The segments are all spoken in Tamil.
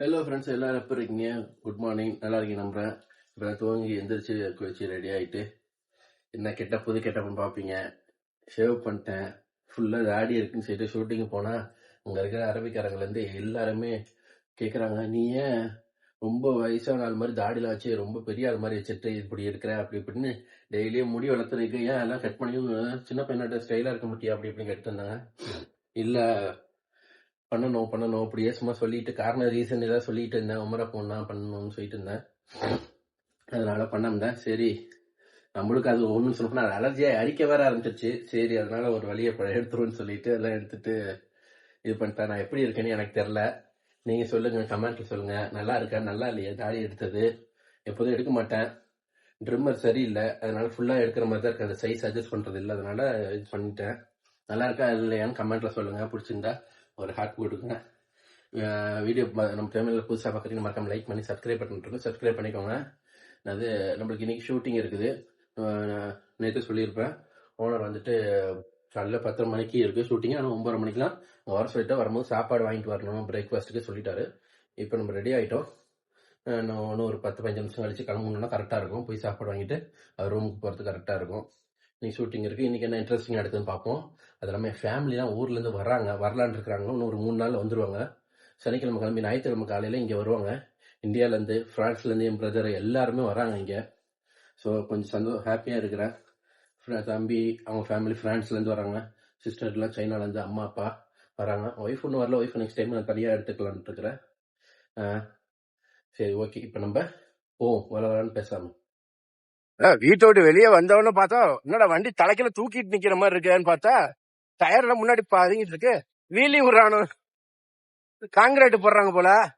ஹலோ ஃப்ரெண்ட்ஸ் எல்லாரும் எப்போ இருக்கீங்க? குட் மார்னிங் நல்லா இருக்கீங்க நம்புறேன். இப்போ நான் துவங்கி எந்திரிச்சு குளிச்சு ரெடி ஆகிட்டு என்ன கெட்ட புது கெட்டப்னு பார்ப்பீங்க ஷேவ் பண்ணிட்டேன். ஃபுல்லாக தாடி இருக்குன்னு சொல்லிட்டு ஷூட்டிங் போனால் அங்கே இருக்கிற அரபிக்காரங்கலேருந்து எல்லாருமே கேட்குறாங்க நீ ஏன் ரொம்ப வயசான ஆள் மாதிரி தாடிலாம் வச்சு ரொம்ப பெரிய ஆள் மாதிரி வச்சுட்டு இப்படி இருக்கிற? அப்படி இப்படின்னு டெய்லியும் முடி வளர்த்துருக்கு ஏன் எல்லாம் கட் பண்ணி சின்ன பையனாட்ட ஸ்டைலாக இருக்க முடியும் அப்படி இப்படின்னு கேட்டுருந்தாங்க இல்லை பண்ணணும் பண்ணணும். அப்படியே சும்மா சொல்லிட்டு காரணம் ரீசன் ஏதாவது சொல்லிட்டு இருந்தேன். உமரை பொண்ணா பண்ணணும்னு சொல்லிட்டு இருந்தேன். அதனால பண்ணாம சரி. நம்மளுக்கு அது ஒன்றும் சொன்னா அலர்ஜியாக அரிக்க வேற ஆரம்பிச்சிருச்சு. சரி அதனால ஒரு வழியை ப- சொல்லிட்டு எல்லாம் எடுத்துட்டு இது பண்ணிட்டேன். நான் எப்படி இருக்கேன்னு எனக்கு தெரில நீங்கள் சொல்லுங்கள் கமெண்ட்ல சொல்லுங்கள் நல்லா இருக்கா? நல்லா இல்லையா? தாடி எடுத்தது. எப்போதும் எடுக்க மாட்டேன். ட்ரிம்மர் சரியில்லை. அதனால ஃபுல்லாக எடுக்கிற மாதிரி தான் இருக்கு. அந்த சைஸ் அட்ஜஸ்ட் பண்ணுறது இல்லை. அதனால இது பண்ணிட்டேன். நல்லா இருக்கா? இல்லையான்னு கமெண்ட்ல சொல்லுங்கள் பிடிச்சிருந்தா. ஒரு ஹார்ட் கொடுக்குங்க வீடியோ நம்ம ஃபேமிலியில் புதுசாக பார்க்குறீங்க மறக்காம லைக் பண்ணி சப்ஸ்கிரைப் பண்ணிட்டு சப்ஸ்கிரைப் பண்ணிக்கோங்க. அது நம்மளுக்கு இன்னைக்கு ஷூட்டிங் இருக்குது. நேற்று சொல்லியிருப்பேன். ஓனர் வந்துட்டு காலைல பத்தரை மணிக்கு இருக்குது ஷூட்டிங் ஆனால் ஒம்பது மணிக்கெலாம் வர சொல்லிட்டு வரும்போது சாப்பாடு வாங்கிட்டு வரணும் பிரேக்ஃபாஸ்ட்டுக்கு சொல்லிட்டாரு. இப்போ நம்ம ரெடி ஆகிட்டோம் நான் இன்னும் ஒரு பத்து பதினஞ்சு நிமிஷம் கழிச்சு கிளம்புனோன்னா கரெக்டாக இருக்கும். போய் சாப்பாடு வாங்கிட்டு அவர் ரூமுக்கு போகிறது கரெக்டாக இருக்கும். இன்னைக்கு ஷூட்டிங் இருக்குது இன்னைக்கு என்ன இன்ட்ரெஸ்டிங் எடுத்துன்னு பார்ப்போம். அது இல்லாமல் ஃபேமிலிலாம் ஊர்லேருந்து வர்றாங்க. வரலான்னு இருக்கிறாங்க. இன்னும் ஒரு மூணு நாள் வந்துருவாங்க. சனிக்கிழமை கிளம்பி ஞாயிற்றுக்கிழமை காலையில் இங்கே வருவாங்க. இந்தியாவிலேருந்து ஃப்ரான்ஸ்லேருந்து என் பிரதர் எல்லாருமே வராங்க இங்கே. ஸோ கொஞ்சம் சந்தோ ஹாப்பியாக இருக்கிறேன். தம்பி அவங்க ஃபேமிலி ஃப்ரான்ஸ்லேருந்து வராங்க சிஸ்டர்லாம் சைனாலேருந்து அம்மா அப்பா வராங்க ஒய்ஃப் ஒன்றும் வரல. ஒய்ஃப் நெக்ஸ்ட் டைம் நான் தனியாக எடுத்துக்கலான்ட்டு இருக்கிறேன். சரி ஓகே இப்போ நம்ம போவோம். வர வரான்னு பேசாமல் வீட்டை விட்டு வெளியே வந்தவொன்னு பார்த்தா என்னடா வண்டி தலைக்கில தூக்கிட்டு நிக்கிற மாதிரி இருக்கேன்னு பார்த்தா டயர்ல முன்னாடி பாதிங்கிட்டு இருக்கு. வீலி விடுறானு? காங்கிரீட் போடுறாங்க போல.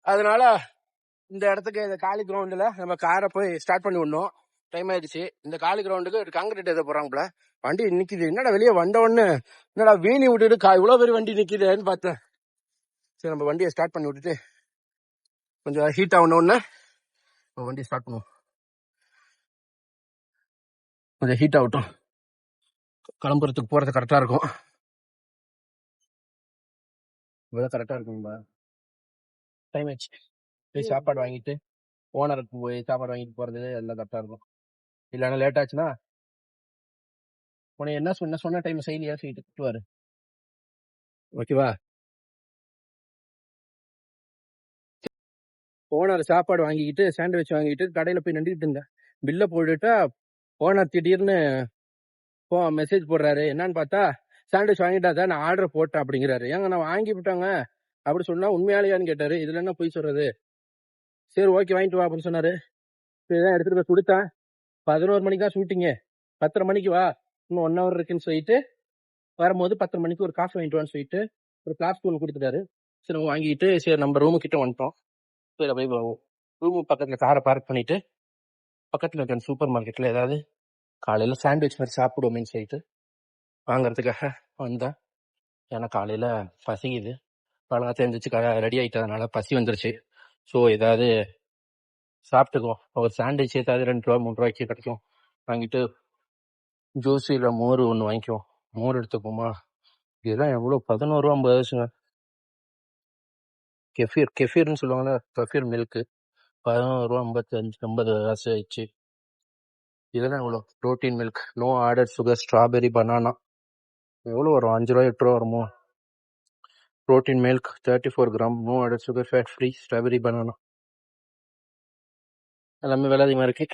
அதனால இந்த இடத்துக்கு இந்த காலி கிரவுண்ட்ல நம்ம காரை போய் ஸ்டார்ட் பண்ணி விடணும். டைம் ஆயிடுச்சு. இந்த காலி கிரவுண்டுக்கு காங்கிரீட் எதை போடுறாங்க போல. வண்டி நிக்குது. என்னடா வெளியே வந்தவொன்னு என்னடா வீணி விட்டுட்டு கா- இவ்வளவு பெரிய வண்டி நிக்குதுன்னு பார்த்தேன். சரி நம்ம வண்டியை ஸ்டார்ட் பண்ணி விட்டுட்டு கொஞ்சம் ஹீட் ஆகணும்னு வண்டியை ஸ்டார்ட் பண்ணுவோம். கொஞ்சம் ஹீட் ஆகட்டும். கிளம்புறதுக்கு போறது கரெக்டா இருக்கும். இவ்வளவு கரெக்டா இருக்குங்களா டைம் ஆச்சு. போய் சாப்பாடு வாங்கிட்டு ஓனருக்கு போய் சாப்பாடு வாங்கிட்டு போறது எல்லாம் கரெக்டா இருக்கும். இல்லைன்னா லேட் ஆச்சுன்னா உன்னை என்ன சொன்ன சொன்ன டைம் செய்யலையா சொல்லிட்டு திட்டுவாரு? ஓகேவா ஓனர் சாப்பாடு வாங்கிக்கிட்டு சாண்ட்விச் வாங்கிட்டு கடையில போய் நின்றுட்டு இருந்தேன். பில்ல போட்டுட்டா ஓனர் திடீர்னு போ மெசேஜ் போடுறாரு. என்னன்னு பார்த்தா சாண்ட்விச் வாங்கிட்டா தான் நான் ஆர்டர் போட்டேன் அப்படிங்கிறாரு. ஏங்க நான் வாங்கி விட்டாங்க. அப்படி சொன்னா உண்மையாலையான்னு கேட்டாரு. இதுல என்ன போய் சொல்றது? சரி ஓகே வாங்கிட்டு வா அப்படின்னு சொன்னாரு. இதான் எடுத்துட்டு போய் கொடுத்தேன். பதினோரு மணிக்கு தான் ஷூட்டிங்கு பத்தரை மணிக்கு வா. இன்னும் ஒன் ஹவர் இருக்குன்னு சொல்லிட்டு வரும்போது பத்தரை மணிக்கு ஒரு காஃபி வாங்கிட்டு வான்னு சொல்லிட்டு ஒரு கிளாஸ் ஒன்று கொடுத்துட்டாரு. சரி வாங்கிட்டு சரி நம்ம ரூமு கிட்ட வந்துட்டோம். சரி போய் ரூமு பக்கத்துல காரை பார்க் பண்ணிட்டு பக்கத்தில் இருக்க சூப்பர் மார்க்கெட்டில் ஏதாவது காலையில் சாண்ட்விச் மாதிரி சாப்பிடுவோமேனு சொல்லிட்டு வாங்குறதுக்காக வந்தேன். ஏன்னா காலையில் பசிக்குது. நல்லா தெரிஞ்சிச்சு க ரெடி ஆகிட்டதுனால பசி வந்துருச்சு. ஸோ ஏதாவது சாப்பிட்டுக்கோ ஒரு சாண்ட்விச் ஏதாவது ரெண்டு ரூபா மூணு ரூபாய்க்கு கிடைக்கும். வாங்கிட்டு ஜூஸ் இல்லை மோர் ஒன்று வாங்கிக்குவோம். மோர் எடுத்துக்குவோமா? இதெல்லாம் எவ்வளோ? பதினோரு ரூபா ஐம்பது வருஷங்க கெஃபீர் கெஃபீர்னு சொல்லுவாங்கல்ல கெஃபீர் மில்க்கு பதினோரு ரூபா ஐம்பத்தி அஞ்சு ஐம்பது காசு ஆயிடுச்சு. இதெல்லாம் எவ்வளோ ப்ரோட்டீன் மில்க் நோ ஆர்டர் சுகர் ஸ்ட்ராபெரி பனானா எவ்வளோ வரும்? அஞ்சு ரூபா எட்டு ரூபா வருமோ? Protein milk thirty four gram no order sugar fat free strawberry banana எல்லாமே விலை அதிகமாக இருக்கு.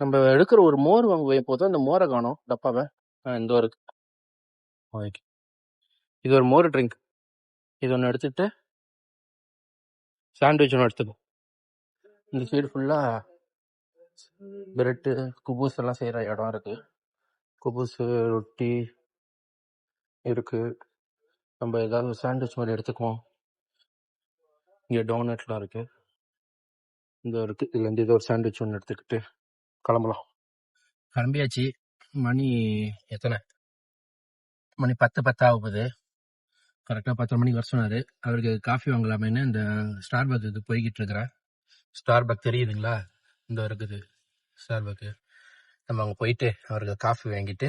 நம்ம எடுக்கிற ஒரு மோர் வாங்குவோம் போதும். அந்த மோரை காணோம். டப்பாவை ஆ, இந்த ஒரு ஓகே. இது ஒரு மோர் ட்ரிங்க் இது ஒன்று எடுத்துட்டு சாண்ட்விச் ஒன்று எடுத்துக்கோ. இந்த சைடு ஃபுல்லாக பிரெட்டு குபூஸ் எல்லாம் செய்கிற இடம் இருக்கு. குபூஸு ரொட்டி இருக்கு. நம்ம ஏதாவது சாண்ட்விச் மாதிரி எடுத்துக்குவோம். இங்கே டோனட்லாம் இருக்கு. இந்த ஒரு இதுலேருந்து ஏதோ ஒரு சாண்ட்விச் ஒன்று எடுத்துக்கிட்டு கிளம்பலாம். கிளம்பியாச்சு. மணி எத்தனை? மணி பத்து பத்து ஆகுது கரெக்டாக பத்தரை மணிக்கு வர சொன்னார். அவருக்கு காஃபி வாங்கலாமேன்னு இந்த ஸ்டார் பக் இது போய்கிட்டு இருக்கிறேன். ஸ்டார்பக் தெரியுதுங்களா? இந்த இருக்குது. ஸ்டார்பக்கு நம்ம அங்கே போயிட்டு அவருக்கு காஃபி வாங்கிட்டு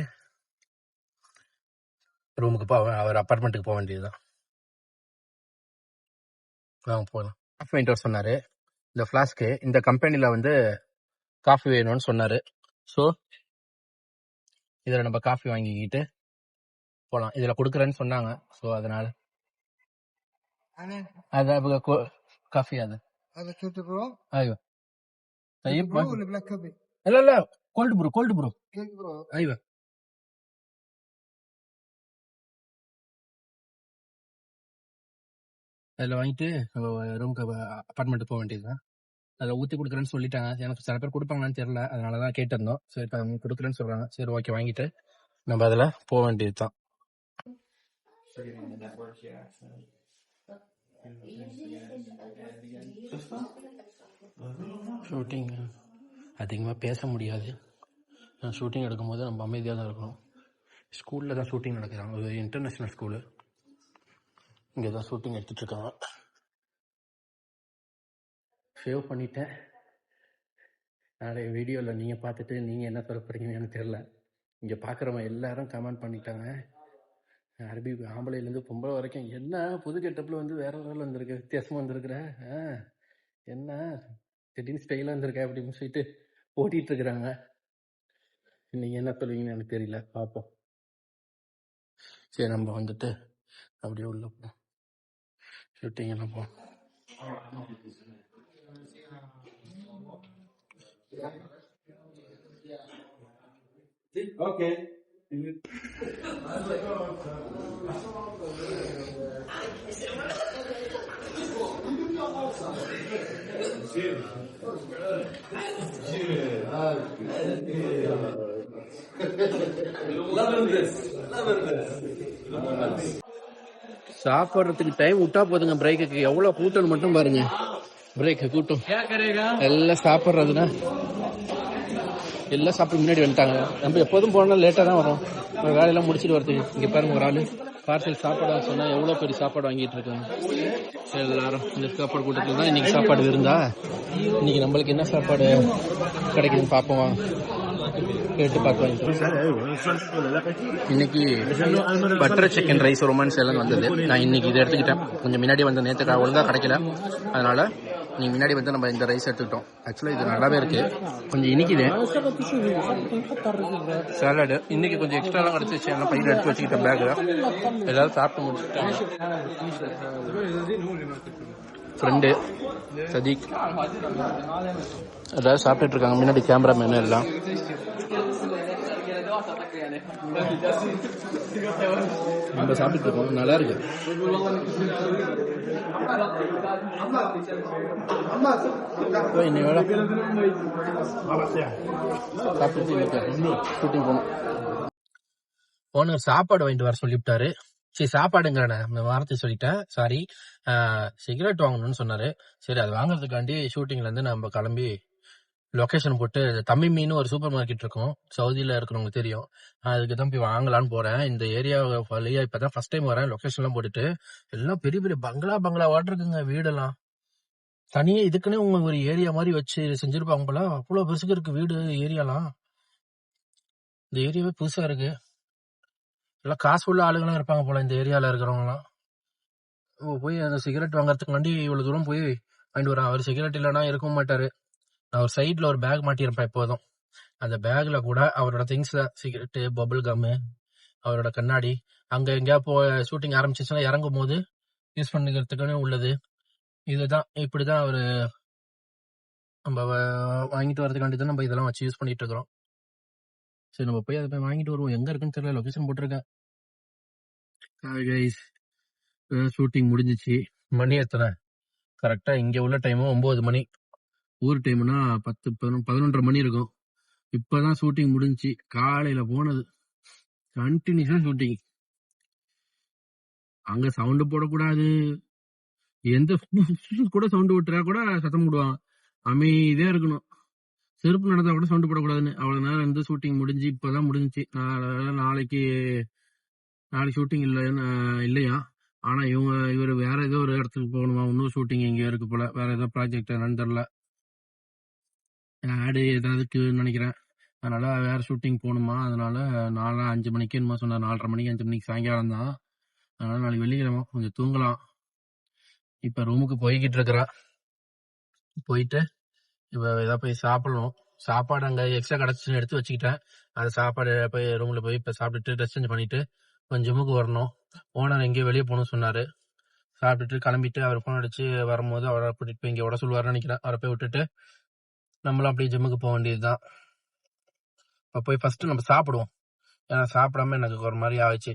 ரூமுக்கு போக அவர் அப்பார்ட்மெண்ட்டுக்கு போக வேண்டியதுதான். வாங்க போகலாம் காஃபி வாங்கிட்டு சொன்னார். இந்த ஃப்ளாஸ்க்கு இந்த கம்பெனியில் வந்து காஃபி வேணும்னு சொன்னார். ஸோ இதில் நம்ம காஃபி வாங்கிக்கிட்டு போகலாம் இதில் கொடுக்குறேன்னு சொன்னாங்க. ஸோ அதனால். அது காஃபி அது. هذا كنت برو ايوه طيب برو ما- ولا بلاك كوفي؟ لا لا كولد برو كولد برو كنت برو ايوه அதில் வாங்கிட்டு ரூம்க்கு அப்பார்ட்மெண்ட் போக வேண்டியதுதான் அதில் ஊற்றி கொடுக்குறேன்னு சொல்லிட்டாங்க எனக்கு சில பேர் கொடுப்பாங்களான்னு தெரியல அதனால தான் கேட்டிருந்தோம் சரி இப்போ அவங்க கொடுக்குறேன்னு சொல்கிறாங்க சரி ஓகே வாங்கிட்டு நம்ம அதில் போக வேண்டியது தான் ஷூட்டிங் அதிகமாக பேச முடியாது. ஷூட்டிங் எடுக்கும்போது நம்ம அமைதியாக தான் இருக்கணும். ஸ்கூலில் தான் ஷூட்டிங் நடக்கிறாங்க. ஒரு இன்டர்நேஷ்னல் ஸ்கூலு இங்கே தான் ஷூட்டிங் எடுத்துட்ருக்காங்க சேவ் பண்ணிட்டேன். நிறைய வீடியோவில் நீங்கள் பார்த்துட்டு நீங்கள் என்ன சொல்ல போகிறீங்கன்னு எனக்கு தெரில இங்கே பார்க்குறவங்க எல்லாரும் கமெண்ட் பண்ணிட்டாங்க. அரபி ஆம்பளைலேருந்து பொம்பளை வரைக்கும் என்ன புது கெட்டப்பில் வந்து வேற லெவலில் வந்திருக்கு? வித்தியாசமாக வந்திருக்கிற? ஆ என்ன திடீர்னு ஸ்டைலாக வந்திருக்க அப்படின்னு சொல்லிட்டு ஓட்டிகிட்டு இருக்கிறாங்க. நீங்கள் என்ன சொல்லுவீங்கன்னு எனக்கு தெரியல. பார்ப்போம். சரி நம்ம வந்துட்டு அப்படியே உள்ள போவோம் ஷூட்டிங் எல்லாம் போவோம் சாப்பிட்றதுக்கு டைம் விட்டா போதுங்க பிரேக்குக்கு எவ்வளவு கூட்டம் மட்டும் பாருங்க. பிரேக்கு கூட்டம். எல்லாம் சாப்பிட்றதுனா எல்லாம் சாப்பிட்டு முன்னாடி வந்துட்டாங்க. நம்ம எப்போதும் போனா லேட்டாக தான் வரும். நம்ம வேலையெல்லாம் முடிச்சிட்டு வரதுக்கு இங்கே பாருங்க ஒரு ஆள். பார்சல் சாப்பாடு சொன்னால் எவ்வளோ பெரிய சாப்பாடு வாங்கிட்டு இருக்காங்க? சரி, எல்லாரும் இந்த சாப்பாடு கூட்டத்தில் தான் இன்னைக்கு சாப்பாடு இருந்தா. இன்னைக்கு நம்மளுக்கு என்ன சாப்பாடு கிடைக்குதுன்னு பார்ப்போம் கேட்டு பார்க்கலாம் இன்னைக்கு பட்டர் சிக்கன் ரைஸ் ரொமான்ஸ் எல்லாம் வந்தது. நான் இன்னைக்கு இதை எடுத்துக்கிட்டேன். கொஞ்சம் முன்னாடி வந்த நேற்று ஒழுங்காக கிடைக்கல. அதனால நீங்க முன்னாடி வந்து நம்ம இந்த ரைஸ் எடுத்துக்கிட்டோம். ஆக்சுவலாக இது நல்லாவே இருக்கு. கொஞ்சம் இனிக்குது. சாலடு இன்னைக்கு கொஞ்சம் எக்ஸ்ட்ராலாம் கிடச்சிச்சு எல்லாம் பையில எடுத்து வச்சுக்கிட்டேன் பேக் எல்லாரும் சாப்பிட்டு முடிச்சுட்டாங்க. ஃப்ரெண்டு சதீக் எல்லாரும் சாப்பிட்டுட்டு இருக்காங்க. முன்னாடி கேமராமேன் எல்லாம். நம்ம சாப்பிட்டு சாப்பிட்டு ஷூட்டிங் போகணும். ஓனர் சாப்பாடு வாங்கிட்டு வர சொல்லிவிட்டாரு. சரி சாப்பாடுங்கிற நான் வார்த்தை சொல்லிட்டேன். சாரி சிகரெட் வாங்கணும்னு சொன்னாரு. சரி அது வாங்குறதுக்காண்டி ஷூட்டிங்ல இருந்து நம்ம கிளம்பி லொக்கேஷன் போட்டு தம்மி மீன் ஒரு சூப்பர் மார்க்கெட் இருக்கும். சவுதியில் இருக்கிறவங்களுக்கு தெரியும். அதுக்கு தான் போய் வாங்கலான்னு போறேன். இந்த ஏரியா வழியா இப்பதான் ஃபர்ஸ்ட் டைம் வரேன். லொக்கேஷன்லாம் போட்டுட்டு எல்லாம் பெரிய பெரிய பங்களா பங்களா வாட்டிருக்குங்க வீடெல்லாம். தனியே இதுக்குன்னே உங்க ஒரு ஏரியா மாதிரி வச்சு செஞ்சிருப்பாங்க போல. அவ்வளோ பெருசுக்கு இருக்கு வீடு ஏரியாலாம். இந்த ஏரியாவே புதுசா இருக்கு. எல்லாம் காசு உள்ள ஆளுங்களாம் இருப்பாங்க போல இந்த ஏரியால இருக்கிறவங்களாம் போய் அந்த சிகரெட் வாங்குறதுக்காண்டி இவ்வளவு தூரம் போய் வாங்கிட்டு வரான். அவர் சிகரெட் இல்லைன்னா இருக்கவும் மாட்டாரு. நான் ஒரு சைட்ல ஒரு பேக் மாட்டியிருப்பேன் எப்போதும். அந்த பேக்ல கூட அவரோட திங்ஸ் சிகரெட்டு பபுள் கம்மு அவரோட கண்ணாடி. அங்க எங்கேயா போ ஷூட்டிங் ஆரம்பிச்சிச்சுன்னா இறங்கும் போது யூஸ் பண்ணிக்கிறதுக்குன்னு உள்ளது. இதுதான் இப்படிதான் அவரு நம்ம வாங்கிட்டு வரதுக்காண்டி தான் நம்ம இதெல்லாம் வச்சு யூஸ் பண்ணிட்டு இருக்கிறோம் சரி நம்ம போய் அதை போய் வாங்கிட்டு வருவோம். எங்க இருக்குன்னு தெரியல லொகேஷன் போட்டிருக்கேன். கைஸ் ஷூட்டிங் முடிஞ்சிச்சு. மணி எத்தனை? கரெக்டா இங்க உள்ள டைமும் ஒன்பது மணி. ஊர் டைம்னா பத்து பதினொன்று பதினொன்றரை மணி இருக்கும். இப்பதான் ஷூட்டிங் முடிஞ்சுச்சு காலையில போனது. கண்டினியூஸா ஷூட்டிங் அங்க சவுண்டு போடக்கூடாது. எந்த கூட சவுண்டு விட்டுறா கூட சத்தம் போடுவான். அமைதியா இருக்கணும். செருப்பு நடந்தா கூட சவுண்ட் போடக்கூடாதுன்னு. அவ்வளவு நேரம் வந்து ஷூட்டிங் முடிஞ்சு இப்பதான் முடிஞ்சுச்சு நாளை- நாளைக்கு நாளைக்கு ஷூட்டிங் இல்ல இல்லையா? ஆனா இவங்க இவர் வேற ஏதோ ஒரு இடத்துக்கு போகணுமா? இன்னும் ஷூட்டிங் இங்க இருக்கு போல. வேற ஏதோ ப்ராஜெக்ட் என்னன்னு தெரியல. ஆடு ஏதாவதுக்கு நினைக்கிறேன். அதனால வேற ஷூட்டிங் போகணுமா? அதனால நாலு அஞ்சு மணிக்கு என்னமோ சொன்னார். நாலரை மணிக்கு அஞ்சு மணிக்கு சாயங்காலம் தான். அதனால நாளைக்கு வெள்ளிக்கிழமை கொஞ்சம் தூங்கலாம். இப்ப ரூமுக்கு போய்கிட்டு இருக்கிறா. போயிட்டு இப்ப ஏதாவது போய் சாப்பிடணும். சாப்பாடு அங்க எக்ஸ்ட்ரா கிடச்சின்னு எடுத்து வச்சுக்கிட்டேன். அது சாப்பாடு போய் ரூம்ல போய் இப்ப சாப்பிட்டுட்டு ட்ரெஸ் சேஞ்ச் பண்ணிட்டு கொஞ்சம் ஜிம்முக்கு வரணும். ஓனர் எங்கேயோ வெளியே போகணும்னு சொன்னாரு. சாப்பிட்டுட்டு கிளம்பிட்டு அவர் ஃபோன் அடிச்சு வரும்போது அவரை கூட்டிட்டு போய் இங்க விட நினைக்கிறேன். அவரை போய் விட்டுட்டு நம்மளும் அப்படியே ஜிம்முக்கு போக வேண்டியதுதான். இப்போ போய் ஃபஸ்ட்டு நம்ம சாப்பிடுவோம். ஏன்னா சாப்பிடாம எனக்கு ஒரு மாதிரி ஆயிடுச்சு.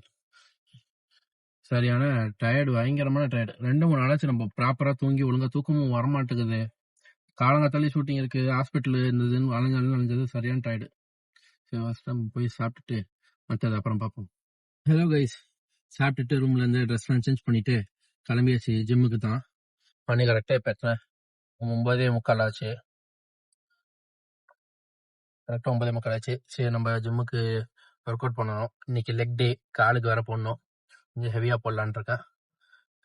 சரியான டயர்டு பயங்கரமான டயர்டு ரெண்டு மூணு நாளாச்சு நம்ம ப்ராப்பராக தூங்கி ஒழுங்காக தூக்கமும் வரமாட்டேங்குது. காலங்காத்தாலே ஷூட்டிங் இருக்குது ஹாஸ்பிட்டல் இருந்ததுன்னு அலைஞ்சாலும் அலைஞ்சது சரியான டயர்டு சரி ஃபஸ்ட் நம்ம போய் சாப்பிட்டுட்டு மற்றது அப்புறம் பார்ப்போம். ஹலோ கைஸ் சாப்பிட்டுட்டு ரூம்ல இருந்து ட்ரெஸ்லாம் சேஞ்ச் பண்ணிட்டு கிளம்பியாச்சு ஜிம்முக்கு தான். மணி கரெக்டாக இப்போ எத்தனை? முக்கால் ஆச்சு. கரெக்டாக ஒன்பதே முக்கால் ஆச்சு. சரி நம்ம ஜிம்முக்கு ஒர்க் அவுட் பண்ணணும். இன்னைக்கு லெக் டே காலுக்கு வேற போடணும். கொஞ்சம் ஹெவியாக போடலான் இருக்கேன்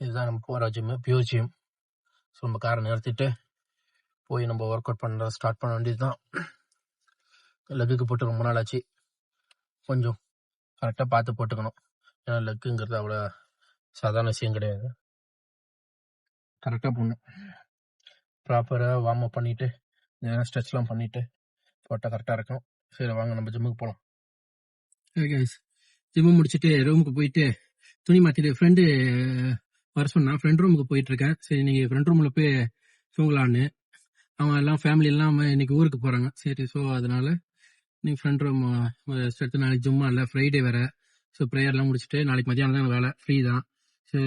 இதுதான் நம்ம போகிற ஜிம்மு பியூர் ஜிம் ஸோ நம்ம காரை நிறுத்திட்டு போய் நம்ம ஒர்க் அவுட் பண்ணுற ஸ்டார்ட் பண்ண வேண்டியது தான் லெக்குக்கு போட்டு ரொம்ப நாள் ஆச்சு. கொஞ்சம் கரெக்டாக பார்த்து போட்டுக்கணும். ஏன்னா லெக்குங்கிறது அவ்வளோ சாதாரண விஷயம் கிடையாது. கரெக்டாக போடணும். ப்ராப்பராக வார்ம் அப் பண்ணிட்டு ஸ்ட்ரெச்லாம் பண்ணிவிட்டு போட்டால் கரெக்டாக இருக்கும் சரி வாங்க நம்ம ஜிம்முக்கு போகலாம் கைஸ் ஜிம்மு முடிச்சுட்டு ரூமுக்கு போயிட்டு துணி மாற்றிட்டு ஃப்ரெண்டு வர சொன்னான் ஃப்ரெண்ட் ரூமுக்கு போயிட்டு இருக்கேன். சரி நீங்கள் ஃப்ரெண்ட் ரூமில் போய் தூங்கலான்னு. அவங்க எல்லாம் ஃபேமிலி எல்லாம் இன்னைக்கு ஊருக்கு போகிறாங்க சரி ஸோ அதனால நீ ஃப்ரெண்ட் ரூம் எடுத்து நாளைக்கு ஜும்மா இல்லை ஃப்ரைடே வேற. ஸோ ப்ரேயர்லாம் முடிச்சுட்டு நாளைக்கு மதியானம் தான் வேலை. ஃப்ரீ தான். சரி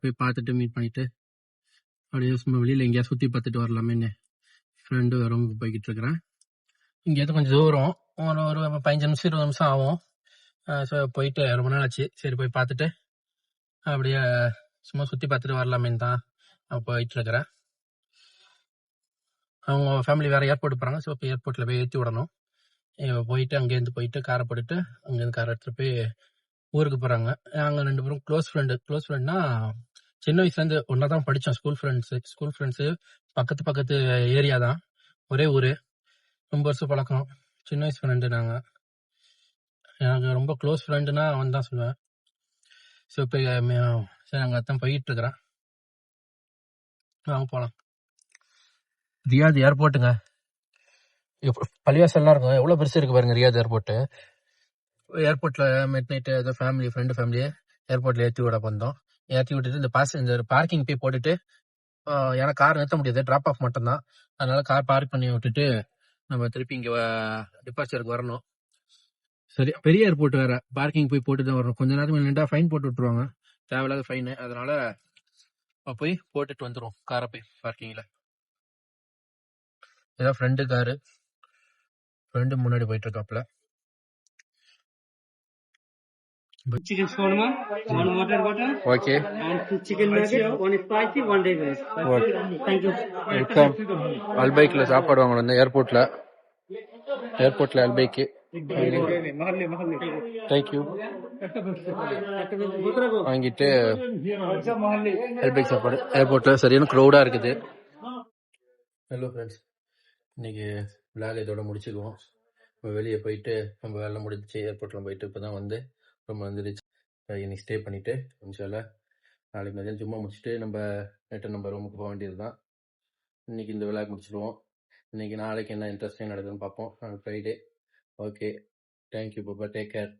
போய் பார்த்துட்டு மீட் பண்ணிட்டு அப்படியே சும்மா வெளியில் எங்கேயா சுற்றி பார்த்துட்டு வரலாமேன்னு ஃப்ரெண்டு ரூமுக்கு போய்கிட்டு இருக்கிறேன். இங்கேருந்து கொஞ்சம் தூரம். ஒரு ஒரு பதினஞ்சு நிமிஷம் இருபது நிமிஷம் ஆகும். ஸோ போயிட்டு ரொம்ப நாள் ஆச்சு. சரி போய் பார்த்துட்டு அப்படியே சும்மா சுற்றி பார்த்துட்டு வரலாமேன்னு தான் நான் போயிட்டு இருக்கிறேன். அவங்க ஃபேமிலி வேறு ஏர்போர்ட் போகிறாங்க ஸோ இப்போ ஏர்போர்ட்டில் போய் ஏற்றி விடணும். போயிட்டு அங்கேருந்து போயிட்டு காரை போட்டுட்டு அங்கேருந்து காரை எடுத்துகிட்டு போய் ஊருக்கு போகிறாங்க நாங்கள் ரெண்டு பேரும் க்ளோஸ் ஃப்ரெண்டு க்ளோஸ் ஃப்ரெண்ட்னா சின்ன வயசுலேருந்து ஒன்றா தான் படித்தோம் ஸ்கூல் ஃப்ரெண்ட்ஸு ஸ்கூல் ஃப்ரெண்ட்ஸு பக்கத்து பக்கத்து ஏரியா தான். ஒரே ஊர். ரொம்ப வருஷம் பழக்கம். சின்ன வயசு ஃப்ரெண்டு நாங்கள் எனக்கு ரொம்ப க்ளோஸ் ஃப்ரெண்டுனா அவன் தான் சொல்லுவேன். ஸோ இப்போ சரி அங்கே தான் போயிட்டு இருக்கிறேன். வாங்க போகலாம் ரியாத் ஏர்போர்ட்டுங்க. பள்ளிவாசல்லாம் இருக்கும். எவ்வளோ பெருசு இருக்கு பாருங்க ரியாத் ஏர்போர்ட்டு. ஏர்போர்ட்ல மிட் நைட்டு ஏதோ ஃபேமிலி ஃப்ரெண்டு ஃபேமிலியே ஏர்போர்ட்ல ஏற்றி விட வந்தோம். ஏற்றி விட்டுட்டு இந்த பாசஞ்சர் பார்க்கிங் போய் போட்டுட்டு ஏன்னா கார் நிறுத்த முடியாது. டிராப் ஆஃப் மட்டும் தான் அதனால கார் பார்க் பண்ணி விட்டுட்டு நம்ம திருப்பி இங்க டிபார்ச்சருக்கு வரணும். சரி பெரிய ஏர்போர்ட் வேற. பார்க்கிங் போய் போட்டு தான் வரணும். கொஞ்ச நேரத்துக்கு நின்றா ஃபைன் போட்டு விட்டுருவாங்க. தேவையில்லாத ஃபைனு அதனால போய் போட்டுட்டு வந்துடும் காரை போய் பார்க்கிங்ல ஏதாவது ஃப்ரெண்டு காரு ஃப்ரெண்டு முன்னாடி போயிட்டு இருக்காப்ல. Chicken shawarma, one water bottle, okay and two chicken nuggets, one spicy, one rice. Thank you. Welcome அல்பைக்ல சாப்பாடு வாங்கணும் இந்த ஏர்போர்ட்ல ஏர்போர்ட்ல அல்பைக்கு தேங்க்யூ வாங்கிட்டு அல்பைக் சாப்பாடு. ஏர்போர்ட்ல சரியான க்ரௌடா இருக்குது. ஹலோ ஃப்ரெண்ட்ஸ் இன்னைக்கு விளாக் இதோட முடிச்சுக்குவோம். வெளியே போயிட்டு நம்ம வேலை முடிச்சு ஏர்போர்ட்ல போயிட்டு இப்போ தான் வந்து ரொம்ப வந்துருச்சு. இன்னைக்கு ஸ்டே பண்ணிட்டு இன்ஷால்லா நாளைக்கு மதியம் சும்மா முடிச்சுட்டு நம்ம நைட்டு நம்ம ரூமுக்கு போக வேண்டியது தான் இன்னைக்கு இந்த விழா முடிச்சிடுவோம் இன்னைக்கு நாளைக்கு என்ன இன்ட்ரெஸ்டிங் நடக்குதுன்னு பார்ப்போம். ஃப்ரைடே ஓகே தேங்க்யூ பாப்பா டேக் கேர்